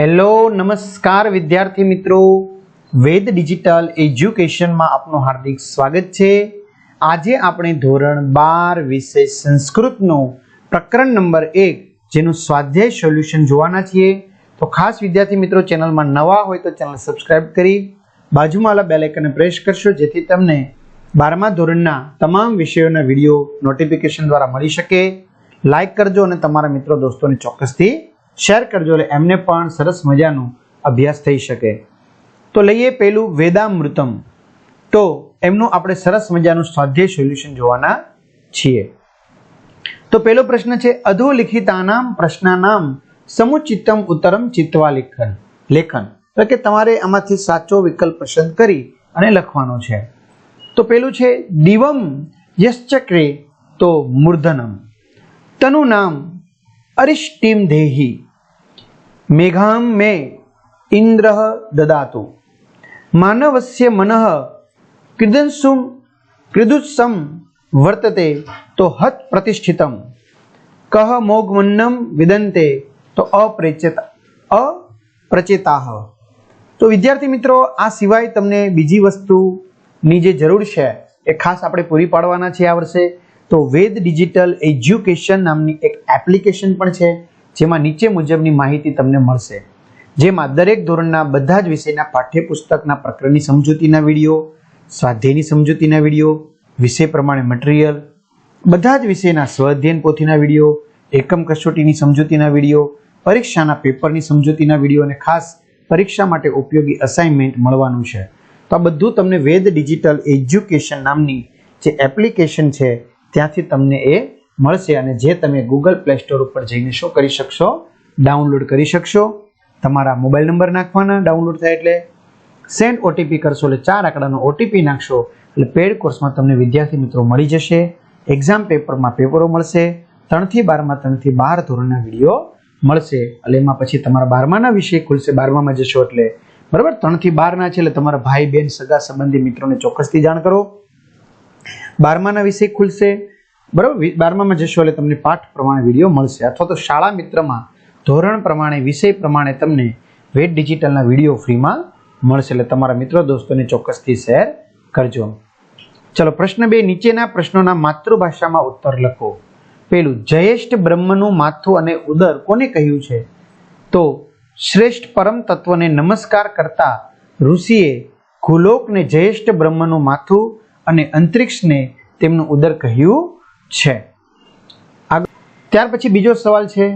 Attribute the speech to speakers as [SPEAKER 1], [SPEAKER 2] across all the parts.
[SPEAKER 1] Hello, નમસ્કાર વિદ્યાર્થી મિત્રો. વેદ ડિજિટલ એજ્યુકેશનમાં આપનું હાર્દિક સ્વાગત છે. આજે આપણે ધોરણ બાર વિષય સંસ્કૃતનો પ્રકરણ નંબર એક, જેનું સ્વાધ્યાય સોલ્યુશન જોવાના છીએ. તો ખાસ વિદ્યાર્થી મિત્રો, ચેનલમાં નવા હોય તો ચેનલ સબસ્ક્રાઇબ કરી બાજુમાં આવેલા બેલ આઇકનને પ્રેસ કરશો, જેથી તમને બારમા ધોરણના તમામ વિષયોના વીડિયો નોટિફિકેશન દ્વારા મળી શકે. લાઇક કરજો અને તમારા મિત્રો, દોસ્તોને ચોક્કસથી શેર કરજો એટલે એમને પણ સરસ મજાનો અભ્યાસ થઈ શકે. તો લઈએ પેલું વેદામૃતમ. તો એમનું આપણે સરસ મજાનું સ્વાધ્યાય સોલ્યુશન જોવાના છીએ. તો પેલો પ્રશ્ન છે, અધોલિખિતાનામ પ્રશ્નાનામ સમુચિતમ ઉત્તરમ ચિત્વા લેખન. લેખન. એટલે કે તમારે આમાંથી સાચો વિકલ્પ પસંદ કરી અને લખવાનો છે. તો પેલું છે, દિવમ યશ્ચક્રે તો મૂર્ધનમ. તનું નામ અરિષ્ટિમ દેહી. મેઘામ મે ઇન્દ્ર દદાતુ માનવસ્ય મનઃ ક્રિદંસુમ ક્રિદુત્સમ વર્તતે તો હત પ્રતિષ્ઠિતમ કહ મોગમન્નમ વિદંતે તો અપ્રેચેત અપ્રચેતાહ તો વિદ્યાર્થી મિત્રો આ સિવાય તમને બીજી વસ્તુની જે જરૂર છે, એ ખાસ આપણે પૂરી પાડવાના છે આ વર્ષે, તો વેદ ડિજિટલ એજ્યુકેશન નામની એક એપ્લિકેશન પણ છે. જેમાં નીચે મુજબની માહિતી તમને મળશે. જેમાં દરેક ધોરણના બધા જ વિષયના પાઠ્યપુસ્તકના પ્રકરણની સમજૂતીના વીડિયો, સ્વાધ્યાયની સમજૂતીના વીડિયો, વિષય પ્રમાણે મટીરિયલ બધા જ વિષયના સ્વઅધ્યયન પોથીના વીડિયો, એકમ કસોટીની સમજૂતીના વીડિયો, પરીક્ષાના પેપરની સમજૂતીના વીડિયો અને ખાસ પરીક્ષા માટે ઉપયોગી અસાઇનમેન્ટ મળવાનું છે. તો આ બધું તમને વેદ ડિજિટલ એજ્યુકેશન નામની જે એપ્લિકેશન છે, ત્યાંથી તમને એ મળશે અને જે તમે ગૂગલ પ્લે સ્ટોર ઉપર જઈને શું કરી શકશો ડાઉનલોડ કરી શકશો. તમારા મોબાઈલ નંબર નાખવાના ડાઉનલોડ થાય એટલે. સેન્ડ ઓટીપી કરશો એટલે ચાર આંકડાનો ઓટીપી નાખશો એટલે પેડ કોર્સમાં તમને વિદ્યાર્થી મિત્રો મળી જશે. એક્ઝામ પેપરમાં પેપરો મળશે. ત્રણથી બારમાં, ત્રણથી બાર ધોરણના વીડિયો મળશે. એટલે એમાં પછી તમારા બારમાના વિષય ખુલશે. બારમામાં જશો એટલે બરાબર ત્રણથી બારના છે એટલે તમારા ભાઈ બહેન સગા, સંબંધી મિત્રોને ચોક્કસથી જાણ કરો. બારમાના વિષય ખુલશે. બરાબર? બારમામાં જશો એટલે તમને પાઠ પ્રમાણે વીડિયો મળશે. અથવા તો શાળા મિત્રમાં ધોરણ પ્રમાણે, વિષય પ્રમાણે તમને વેટ ડિજિટલના વીડિયો ફ્રીમાં મળશે. એટલે તમારા મિત્રો, દોસ્તોને ચોક્કસથી શેર કરજો. ચલો, પ્રશ્ન બે, નીચેના પ્રશ્નોના માતૃભાષામાં ઉત્તર લખો. પેલું જયેષ્ઠ બ્રહ્મનું માથું અને ઉદર કોને કહ્યું છે? તો, શ્રેષ્ઠ પરમ તત્વને નમસ્કાર કરતા ઋષિએ ગુલોકને જયેષ્ઠ બ્રહ્મનું માથું અને અંતરિક્ષને તેમનું ઉદર કહ્યું છે. ત્યાર પછી બીજો સવાલ છે,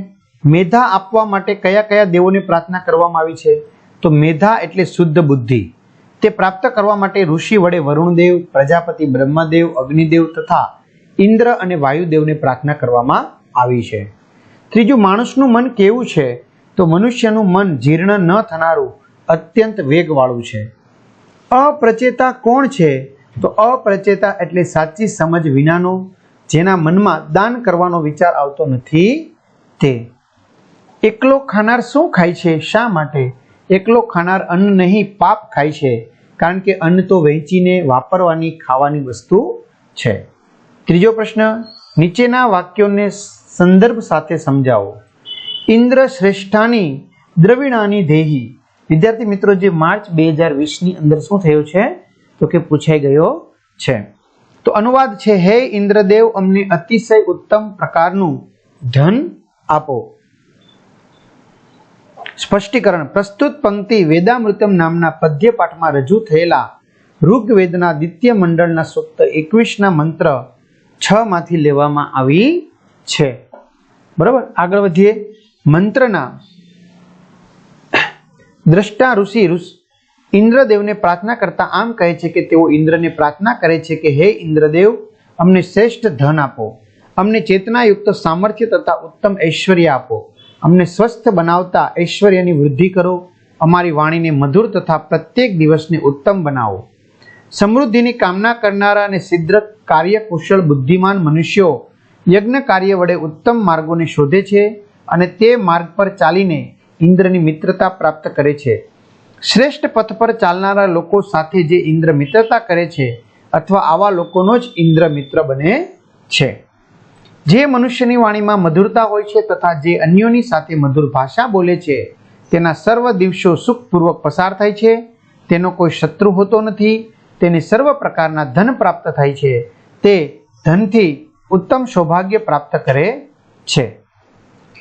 [SPEAKER 1] મેધા આપવા માટે કયા કયા દેવોને પ્રાર્થના કરવામાં આવી છે? તો મેધા એટલે શુદ્ધ બુદ્ધિ. તે પ્રાપ્ત કરવા માટે ઋષિ વડે વરુણદેવ, પ્રજાપતિ બ્રહ્મદેવ, અગ્નિદેવ તથા ઇન્દ્ર અને વાયુદેવને પ્રાર્થના કરવામાં આવી છે. ત્રીજું, માણસનું મન કેવું છે? તો મનુષ્યનું મન જીર્ણ ન થનારું અત્યંત વેગવાળું છે. અપ્રચેતા કોણ છે? તો અપ્રચેતા એટલે સાચી સમજ વિનાનો જેના મનમાં દાન કરવાનો વિચાર આવતો નથી તે. એકલો ખાનાર શું ખાય છે? શા માટે? એકલો ખાનાર અન્ન નહીં, પાપ ખાય છે. કારણ કે અન્ન તો વહેંચીને વાપરવાની, ખાવાની વસ્તુ છે. ત્રીજો પ્રશ્ન, નીચેના વાક્યોને સંદર્ભ સાથે સમજાવો. ઇન્દ્ર શ્રેષ્ઠાની દ્રવિણાની દેહી. વિદ્યાર્થી મિત્રો, જે માર્ચ બે હજાર વીસની અંદર શું થયું છે? તો કે પૂછાઈ ગયો છે. તો અનુવાદ છે, હે ઇન્દ્રદેવ, અમને અતિશય ઉત્તમ પ્રકારનું ધન આપો. સ્પષ્ટીકરણ, પ્રસ્તુત પંક્તિ વેદામૃતમ નામના પદ્ય પાઠમાં રજૂ થયેલા ઋગ્વેદના દ્વિતીય મંડળના સૂક્ત એકવીસના મંત્ર છ માંથી લેવામાં આવી છે. બરાબર? આગળ વધીએ. મંત્રના દ્રષ્ટા ઋષિ ઇન્દ્રદેવને પ્રાર્થના કરતા આમ કહે છે કે તેઓ ઇન્દ્રને પ્રાર્થના કરે છે કે હે ઇન્દ્રદેવ, અમને શ્રેષ્ઠ ધન આપો, અમને ચેતનાયુક્ત સામર્થ્ય તથા ઉત્તમ ઐશ્વર્ય આપો, અમને સ્વસ્થ બનાવતા ઐશ્વર્યની વૃદ્ધિ કરો, અમારી વાણીને મધુર તથા પ્રત્યેક દિવસને ઉત્તમ બનાવો. સમૃદ્ધિની કામના કરનારા અને સિદ્ધ કાર્યકુશળ બુદ્ધિમાન મનુષ્યો યજ્ઞ કાર્ય વડે ઉત્તમ માર્ગોને શોધે છે અને તે માર્ગ પર ચાલીને ઇન્દ્રની મિત્રતા પ્રાપ્ત કરે છે. શ્રેષ્ઠ પથ પર ચાલનારા લોકો સાથે જે ઇન્દ્ર મિત્રતા કરે છે અથવા આવા લોકોનો જ ઇન્દ્ર મિત્ર બને છે. જે મનુષ્યની વાણીમાં મધુરતા હોય છે તથા જે અન્યોની સાથે મધુર ભાષા બોલે છે, તેના સર્વ દિવસો સુખપૂર્વક પસાર થાય છે, તેનો કોઈ શત્રુ હોતો નથી, તેને સર્વ પ્રકારના ધન પ્રાપ્ત થાય છે, તે ધનથી ઉત્તમ સૌભાગ્ય પ્રાપ્ત કરે છે.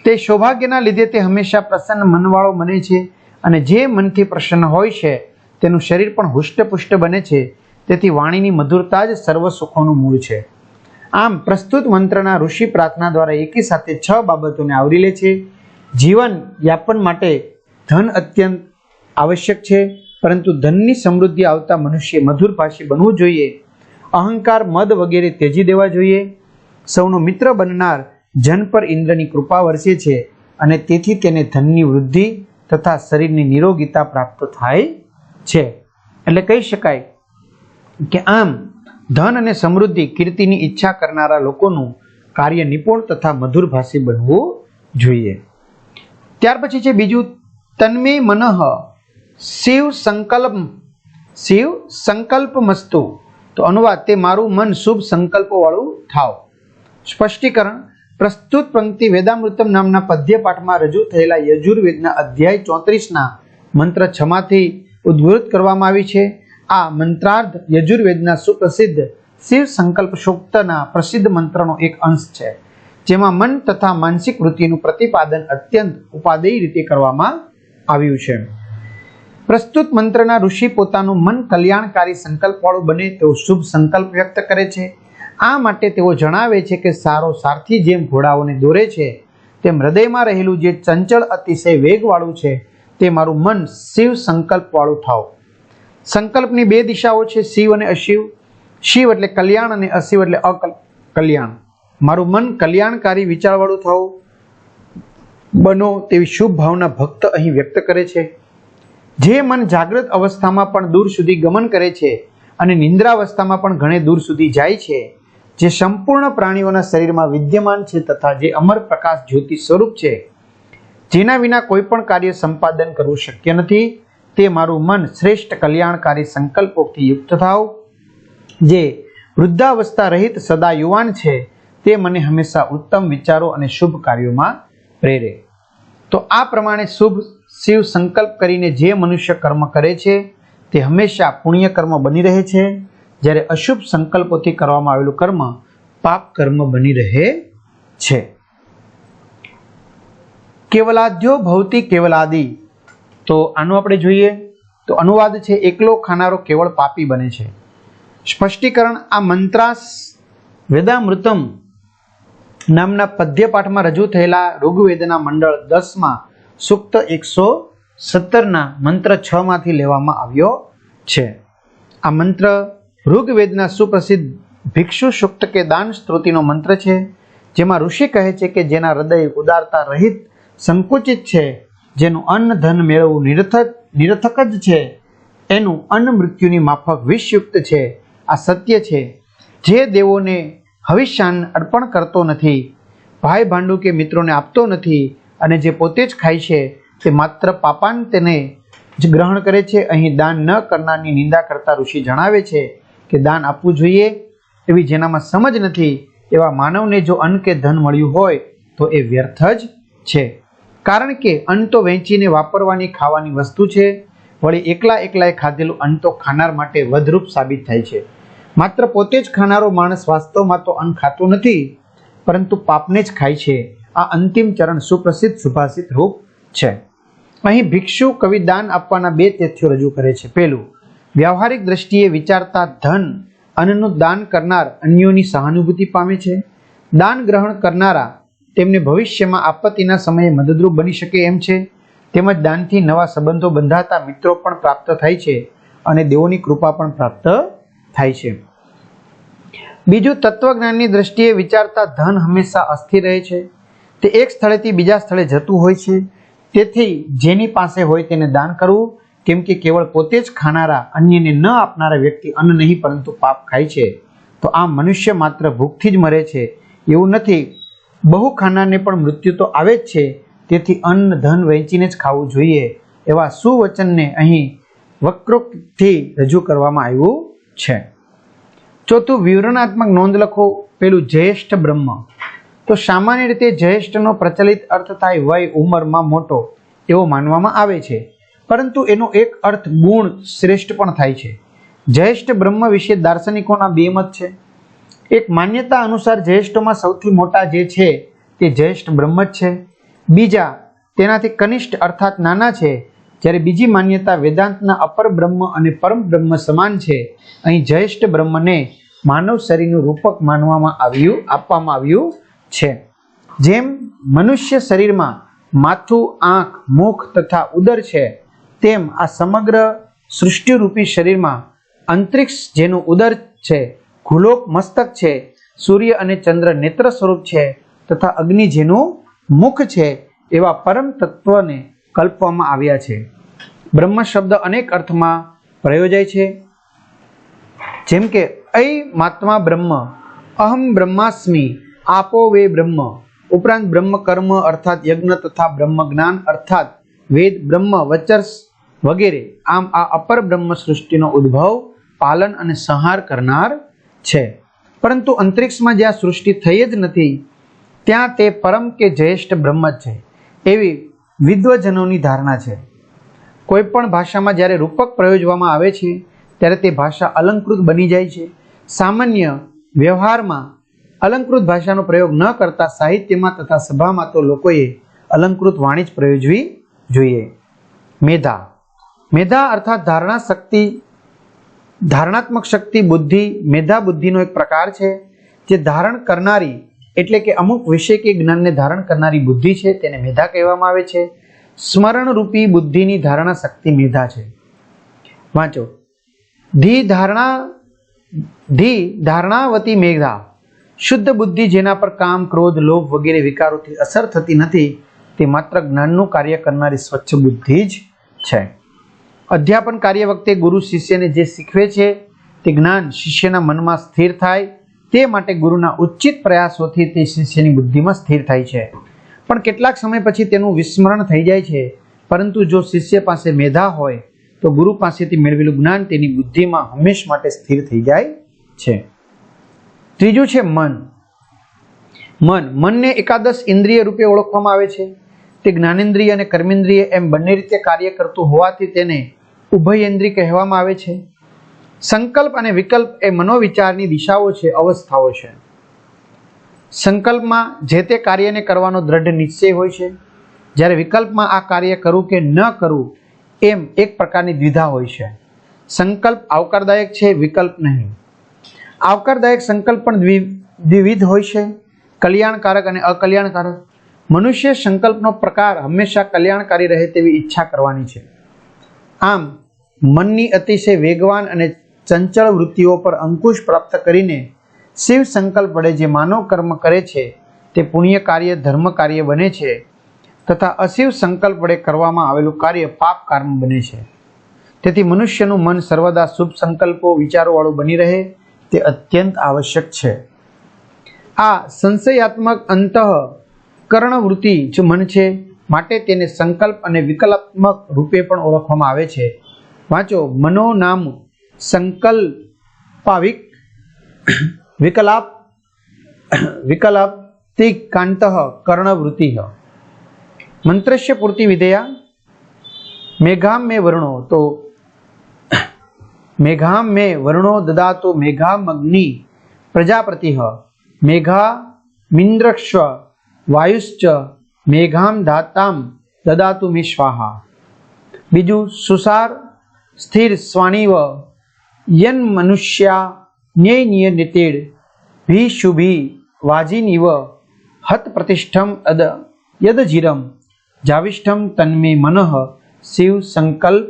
[SPEAKER 1] તે સૌભાગ્યના લીધે તે હંમેશા પ્રસન્ન મનવાળો બને છે અને જે મનથી પ્રસન્ન હોય છે, તેનું શરીર પણ હુષ્ટપુષ્ટ બને છે, તેથી વાણીની મધુરતા જ સર્વ સુખોનું મૂળ છે. આમ પ્રસ્તુત મંત્રના ઋષિ પ્રાર્થના દ્વારા એકી સાથે છ બાબતોને આવરી લે છે. જીવન યાપન માટે ધન અત્યંત આવશ્યક છે, પરંતુ ધનની સમૃદ્ધિ આવતા મનુષ્ય મધુર ભાષી બનવું જોઈએ. અહંકાર, મદ વગેરે તેજી દેવા જોઈએ. સૌનો મિત્ર બનનાર જન પર ઇન્દ્રની કૃપા વરસે છે અને તેથી તેને ધનની વૃદ્ધિ તથા શરીરની નિરોગીતા પ્રાપ્ત થાય છે. એટલે કહી શકાય કે આમ ધન અને સમૃદ્ધિ કીર્તિની ઈચ્છા કરનારા લોકોનું કાર્ય નિપુણ તથા મધુરભાષી બનવું જોઈએ. ત્યાર પછી છે બીજું, તન્મે મનઃ શિવ સંકલ્પ શિવ સંકલ્પ મસ્તુ તો અનુવાદ, તે મારું મન શુભ સંકલ્પવાળું થાવ. સ્પષ્ટીકરણ પ્રસ્તુત પંક્તિ વેદામૃતમ નામના પદ્ય પાઠમાં રજૂ થયેલા યજુર્વેદના અધ્યાય ચોત્રીસના મંત્ર છમાંથી ઉદ્વૃત કરવામાં આવી છે. આ મંત્રાર્ધ યજુર્વેદના સુપ્રસિદ્ધ શિવ સંકલ્પ સૂક્તના પ્રસિદ્ધ મંત્રનો એક અંશ છે, જેમાં મન તથા માનસિક વૃત્તિનું પ્રતિપાદન અત્યંત ઉપાદેય રીતે કરવામાં આવ્યું છે. પ્રસ્તુત મંત્રના ઋષિ પોતાનું મન કલ્યાણકારી સંકલ્પવાળું બને તેવો શુભ સંકલ્પ વ્યક્ત કરે છે. આ માટે તેઓ જણાવે છે કે સારો સારથી જેમ ઘોડાઓને દોરે છે, તેમ હૃદયમાં રહેલું જે ચંચળ અતિશય વેગવાળું છે, તે મારું મન શિવ સંકલ્પવાળું થાવ સંકલ્પની બે દિશાઓ છે, શિવ અને અશિવ. શિવ એટલે કલ્યાણ અને અશિવ એટલે અકલ્યાણ. મારું મન કલ્યાણકારી વિચારવાળું થવું બનો તેવી શુભ ભાવના ભક્ત અહીં વ્યક્ત કરે છે. જે મન જાગૃત અવસ્થામાં પણ દૂર સુધી ગમન કરે છે અને નિંદ્રાવસ્થામાં પણ ઘણે દૂર સુધી જાય છે જે સંપૂર્ણ પ્રાણીઓના શરીરમાં વિદ્યમાન છે તથા જે અમર પ્રકાશ જ્યોતિ સ્વરૂપ છે, જેના વિના કોઈ પણ કાર્ય સંપાદન કરવું શક્ય નથી. તે મારું મન શ્રેષ્ઠ કલ્યાણકારી સંકલ્પોથી યુક્ત થાવ. જે વૃદ્ધાવસ્થા રહિત સદા યુવાન છે, તે મને હંમેશા ઉત્તમ વિચારો અને શુભ કાર્યોમાં પ્રેરે. તો આ પ્રમાણે શુભ શિવ સંકલ્પ કરીને જે મનુષ્ય કર્મ કરે છે, તે હંમેશા પુણ્ય કર્મ બની રહે છે. જ્યારે અશુભ સંકલ્પોથી કરવામાં આવેલું કર્મ પાપ કર્મ બની રહે છે. કેવલાદ્યો ભવતી કેવલાદિ. તો આનું આપણે જોઈએ. તો અનુવાદ છે, એકલો ખાનારો કેવળ પાપી બને છે. સ્પષ્ટીકરણ, આ મંત્રાસ વેદામૃતમ નામના પદ્યપાઠમાં રજૂ થયેલા ઋગ્વેદના મંડળ દસમાં સૂક્ત એકસો સત્તરના મંત્ર છ માંથી લેવામાં આવ્યો છે. આ મંત્ર ઋગ્વેદના સુપ્રસિદ્ધ ભિક્ષુ શુક્ત કે દાન સ્ત્રોતિનો મંત્ર છે, જેમાં ઋષિ કહે છે કે જેના હૃદય ઉદારતા રહિત, સંકુચિત છે, જેનું અન્ન ધન મેળવવું નિરથક નિરથક જ છે, એનું અન્ન મૃત્યુની માફક વિષયુક્ત છે, આ સત્ય છે. જે દેવોને હવિષ્યાન અર્પણ કરતો નથી, ભાઈ ભાંડુ કે મિત્રોને આપતો નથી, અને જે પોતે જ ખાય છે, તે માત્ર પાપાન તેને જ ગ્રહણ કરે છે. અહીં દાન ન કરનારની નિંદા કરતા ઋષિ જણાવે છે કે દાન આપવું જોઈએ એવી જેનામાં સમજ નથી, એવા માનવને જો અન્ન કે ધન મળ્યું હોય, તો એ વ્યર્થ જ છે. કારણ કે અન્ન તો વેચીને વાપરવાની, ખાવાની વસ્તુ છે, વળી એકલા એકલાએ ખાધેલું અન્ન તો ખાનાર માટે વધરૂપ સાબિત થાય છે. માત્ર પોતે જ ખાનારો માણસ વાસ્તવમાં તો અન્ન ખાતો નથી, પરંતુ પાપને જ ખાય છે. આ અંતિમ ચરણ સુપ્રસિદ્ધ સુભાષિત રૂપ છે. અહીં ભિક્ષુ કવિ દાન આપવાના બે તથ્યો રજૂ કરે છે. પહેલું વ્યવહારિક દ્રષ્ટિએ વિચારતા ધન અન્નનું દાન કરનાર અન્યોની સહાનુભૂતિ પામે છે. દાન ગ્રહણ કરનારા તેમને ભવિષ્યમાં આપત્તિના સમયે મદદરૂપ બની શકે એમ છે. તેમજ દાનથી નવા સંબંધો બંધાતા મિત્રો પણ પ્રાપ્ત થાય છે અને દેવોની કૃપા પણ પ્રાપ્ત થાય છે. બીજું, તત્વજ્ઞાનની દ્રષ્ટિએ વિચારતા ધન હંમેશા અસ્થિર રહે છે. તે એક સ્થળેથી બીજા સ્થળે જતું હોય છે. તેથી જેની પાસે હોય તેને દાન કરવું કેમ કે કેવળ પોતે જ ખાનારા અન્યને ન આપનારા વ્યક્તિ અન્ન નહીં, પરંતુ પાપ ખાય છે. તો આ મનુષ્ય માત્ર ભૂખથી જ મરે છે. એવું નથી. બહુ ખાનારને પણ મૃત્યુ તો આવે જ છે. તેથી અન્ન, ધન વહેંચીને જ ખાવું જોઈએ. એવા સુવચનને અહીં વક્રોક્તથી રજૂ કરવામાં આવ્યું છે. ચોથું, વિવરણાત્મક નોંધ લખો. પેલું, જ્યેષ્ઠ બ્રહ્મ. તો સામાન્ય રીતે જ્યેષ્ઠનો પ્રચલિત અર્થ થાય વય, ઉંમરમાં મોટો. એવો માનવામાં આવે છે. પરંતુ એનો એક અર્થ ગુણ શ્રેષ્ઠ પણ થાય છે. જ્યેષ્ઠ બ્રહ્મ વિશે દાર્શનિકોના બે મત છે. એક માન્યતા અનુસાર જ્યેષ્ઠોમાં સૌથી મોટા જે છે તે જ્યેષ્ઠ બ્રહ્મ જ છે. બીજા, તેનાથી કનિષ્ઠ અર્થાત નાના છે. જ્યારે બીજી માન્યતા વેદાંતના અપર બ્રહ્મ અને પરમ બ્રહ્મ સમાન છે. અહીં જ્યેષ્ઠ બ્રહ્મને માનવ શરીરનું રૂપક માનવામાં આવ્યું, આપવામાં આવ્યું છે. જેમ મનુષ્ય શરીરમાં માથું, આંખ, મુખ તથા ઉદર છે તેમ આ સમગ્ર સૃષ્ટિરૂપી શરીરમાં અંતરિક્ષ જેનું ઉદર છે ગુલોક મસ્તક છે, સૂર્ય અને ચંદ્ર નેત્ર સ્વરૂપ છે તથા અગ્નિ જેનું મુખ છે એવા પરમ તત્વને કલ્પવામાં આવ્યા છે. બ્રહ્મ શબ્દ અનેક અર્થમાં પ્રયોજાય છે. જેમ કે ऐ માત્મા બ્રહ્મ, અહમ બ્રહ્માસ્મિ, આપો વે બ્રહ્મ, ઉપરાંત બ્રહ્મ કર્મ અર્થાત યજ્ઞ તથા બ્રહ્મ જ્ઞાન અર્થાત વેદ, બ્રહ્મ, વચર્સ વગેરે. આમ આ અપર બ્રહ્મ સૃષ્ટિનો ઉદ્ભવ પાલન અને સંહાર કરનાર છે. પરંતુ અંતરિક્ષમાં જ્યાં સૃષ્ટિ થઈ જ નથી, ત્યાં તે પરમ કે જ્યેષ્ઠ બ્રહ્મ છે. એવી વિદ્વજનોની ધારણા છે. કોઈ પણ ભાષામાં જ્યારે રૂપક પ્રયોજવામાં આવે છે, ત્યારે તે ભાષા અલંકૃત બની જાય છે. સામાન્ય વ્યવહારમાં અલંકૃત ભાષાનો પ્રયોગ ન કરતા સાહિત્યમાં તથા સભામાં તો લોકોએ અલંકૃત વાણી જ પ્રયોજવી જોઈએ. મેધા મેધા અર્થાત ધારણા શક્તિ, ધારણાત્મક શક્તિ, બુદ્ધિ, મેધા બુદ્ધિનો એક પ્રકાર છે, જે ધારણ કરનારી, એટલે કે અમુક વિષય કે જ્ઞાનને ધારણ કરનારી બુદ્ધિ છે, તેને મેધા કહેવામાં આવે છે. સ્મરણરૂપી બુદ્ધિની ધારણા શક્તિ મેધા છે. વાંચો. ધી ધારણા, ધી ધારણાવતી મેધા, શુદ્ધ બુદ્ધિ જેના પર કામ, ક્રોધ, લોભ વગેરે વિકારોથી અસર થતી નથી, તે માત્ર જ્ઞાનનું કાર્ય કરનારી સ્વચ્છ બુદ્ધિ જ છે. અધ્યાપન કાર્ય વખતે ગુરુ શિષ્યને જે શીખવે છે, તે જ્ઞાન શિષ્યના મનમાં સ્થિર થાય, તે માટે ગુરુના ઉચિત પ્રયાસોથી તે શિષ્યની બુદ્ધિમાં સ્થિર થાય છે. પણ કેટલાક સમય પછી તેનું વિસ્મરણ થઈ જાય છે. પરંતુ જો શિષ્ય પાસે મેધા હોય, તો ગુરુ પાસેથી મેળવેલું જ્ઞાન તેની બુદ્ધિમાં હંમેશ માટે સ્થિર થઈ જાય છે. ત્રીજું છે મન. મન. મનને એકાદશ ઇન્દ્રિય રૂપે ઓળખવામાં આવે છે. તે જ્ઞાનેન્દ્રિય અને કર્મેન્દ્રિય એમ બંને રીતે કાર્ય કરતું હોવાથી તેને ઉભયેન્દ્રિય કહેવામાં આવે છે. સંકલ્પ અને વિકલ્પ એ મનોવિચારની દિશાઓ છે, અવસ્થાઓ છે. સંકલ્પમાં જે તે કાર્યને કરવાનો દ્રઢ નિશ્ચય હોય છે. જ્યારે વિકલ્પમાં આ કાર્ય કરવું કે ન કરવું એમ એક પ્રકારની દ્વિધા હોય છે. સંકલ્પ આવકારદાયક છે, વિકલ્પ નહીં. આવકારદાયક સંકલ્પ પણ દ્વિ, દ્વિવિધ હોય છે. કલ્યાણકારક અને અકલ્યાણકારક. મનુષ્ય સંકલ્પનો પ્રકાર હંમેશા કલ્યાણકારી રહે તેવી ઈચ્છા કરવાની છે. આમ, મનની અતિશય વેગવાન અને ચંચળ વૃત્તિઓ પર અંકુશ પ્રાપ્ત કરીને શિવ સંકલ્પ વડે જે માનવ કર્મ કરે છે, તે પુણ્ય કાર્ય, ધર્મ કાર્ય બને છે તથા અશિવ સંકલ્પ વડે કરવામાં આવેલું કાર્ય પાપ કર્મ બને છે. તેથી મનુષ્યનું મન સર્વદા શુભ સંકલ્પો વિચારોવાળું બની રહે, તે અત્યંત આવશ્યક છે. આ સંશયાત્મક અંતઃ કર્ણવૃત્તિ જ મન છે માટે તેને સંકલ્પ અને વિકલ્પમક રૂપે પણ ઓળખવામાં આવે છે. વાંચો મનો નામ સંકલ્પાવિક વિકલાપ વિકલાપ્તિક કાંત કર્ણવૃત્તિ. મંત્રસ્ય પૂર્તિ વિધેયા મેઘામ મે વર્ણો, તો મેઘામ મે વર્ણો દદાતો મેઘામ અગ્નિ પ્રજાપતિ. મેઘા મિન્દ્રક્ષ્વ વાયુશ્ચ મેઘામ ધાતામ દદાતુ મિશ્વાહા બીજું, સુસાર સ્થિર સ્વાણીવ યન મનુષ્યા ન્યય નિય નિતેડ ભી શુભી વાજીનિવ હત પ્રતિષ્ઠમ અદ યદજીરમ જાવિષ્ઠમ તન્મે મનઃ શિવ સંકલ્પ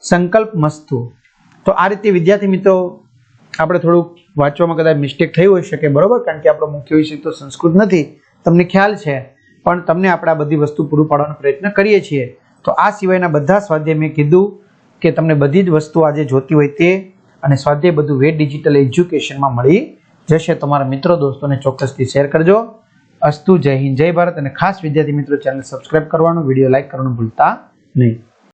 [SPEAKER 1] સંકલ્પ મસ્તુ। તો આ રીતે વિદ્યાર્થી મિત્રો આપણે થોડુંક વાંચવામાં કદાચ મિસ્ટેક થઈ હોઈ શકે, બરોબર? કારણ કે આપણો મુખ્ય વિષય તો સંસ્કૃત નથી. તમને ખ્યાલ છે, પણ તમને આપણે આ બધી વસ્તુ પૂરું પાડવાનો પ્રયત્ન કરીએ છીએ. તો આ સિવાયના બધા સ્વાધ્યાય મેં કીધું કે તમને બધી જ વસ્તુ આજે જોતી હોય તે અને સ્વાધ્યાય બધું વેટ ડિજિટલ એજ્યુકેશનમાં મળી જશે. તમારા મિત્રો, દોસ્તોને ચોક્કસથી શેર કરજો. અસ્તુ, જય હિન્દ, જય ભારત. અને ખાસ વિદ્યાર્થી મિત્રો ચેનલ સબસ્ક્રાઇબ કરવાનું વીડિયો લાઇક કરવાનું ભૂલતા નહીં.